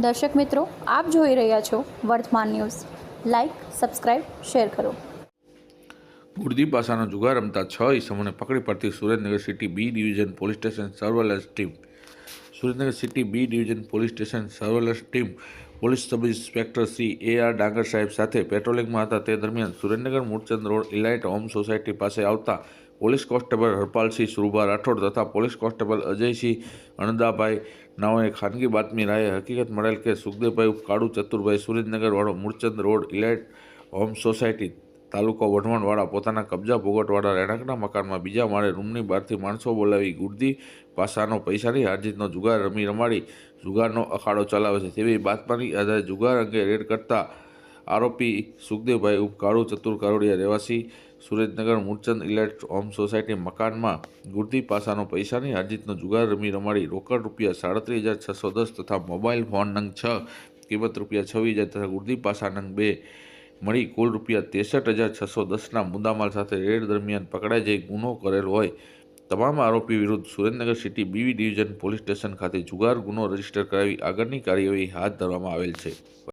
દર્શક મિત્રો, આપ જોઈ રહ્યા છો વર્તમાન ન્યૂઝ. લાઇક સબસ્ક્રાઇબ શેર કરો. ગુરદી પાસાનો જુગાર રમતા છ ઈસમોને પકડી પડતી Surendranagar city B division police station surveillance team. Surendranagar city B division police station surveillance team police sub inspector Shri A R Dangar સાહેબ સાથે પેટ્રોલિંગમાં હતા. તે દરમિયાન Surendranagar Mulchand road elite home society પાસે આવતા પોલીસ કોન્સ્ટેબલ હરપાલસિંહ સુરભા રાઠોડ તથા police constable Ajaysinh Andabhai નાઓએ ખાનગી બાતમી રાહે હકીકત મળેલ કે Sukhdevbhai Kalu Chaturbhai સુરેન્દ્રનગરવાળો Mulchand road elite home society તાલુકો વઢવાણવાળા પોતાના કબજા ભોગટવાળા રહેણાંકના મકાનમાં બીજા માળે રૂમની બહારથી માણસો બોલાવી ગુર્દી પાસાનો પૈસાની હારજીતનો જુગાર રમી રમાડી જુગારનો અખાડો ચલાવે છે. તેવી બાતમાની આધારે જુગાર અંગે રેડ કરતા આરોપી સુખદેવભાઈ ઉપ કાળુ ચતુર કરોડિયા રહેવાસી Surendranagar Mulchand elite home society મકાનમાં ગુર્દી પાસાનો પૈસાની અરજીતનો જુગાર રમી રમાડી રોકડ રૂપિયા સાડત્રીસ હજાર છસો દસ તથા મોબાઈલ ફોન નંગ છ, કિંમત રૂપિયા છવ્વીસ હજાર તથા ગુર્દી પાસા નંગ બે મળી કુલ રૂપિયા ત્રેસઠ હજાર છસો દસના મુદ્દામાલ સાથે રેડ દરમિયાન પકડાઈ જઈ ગુનો કરેલ હોય. તમામ આરોપી વિરુદ્ધ Surendranagar city B division police station ખાતે જુગાર ગુનો રજિસ્ટર કરાવી આગળની કાર્યવાહી હાથ ધરવામાં આવેલ છે.